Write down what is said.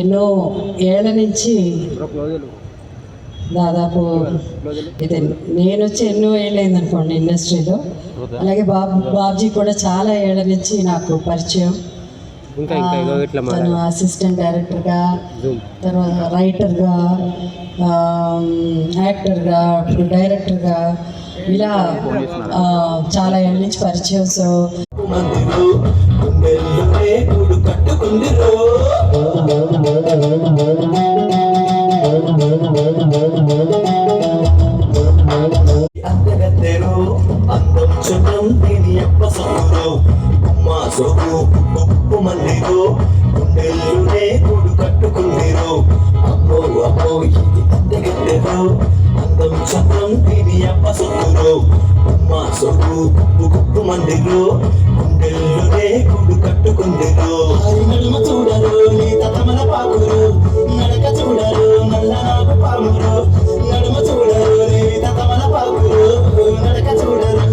ఎన్నో ఏళ్ళ నుంచి దాదాపు ఇది. నేను వచ్చి ఎన్నో ఏళ్ళైంది అనుకోండి ఇండస్ట్రీలో అలాగే బాబు బాబ్జీ కూడా చాలా ఏళ్ళ నుంచి నాకు పరిచయం. తను అసిస్టెంట్ డైరెక్టర్గా తర్వాత రైటర్గా యాక్టర్గా ఇప్పుడు డైరెక్టర్గా ఇలా చాలా ఏళ్ళ నుంచి పరిచయం. సో ఉమ్మా సోము మందిరో గుండెల్లోనే గూడు కట్టుకుందిరో? అమ్మో అమ్మో ఇది అందగత్తెరో అందం చందం దీని అమ్మ సొమ్మురో అమ్మ సోము ఉప్పు ఉప్పు మందిరో గుండెల్లోనే గూడు కట్టుకుందిరో?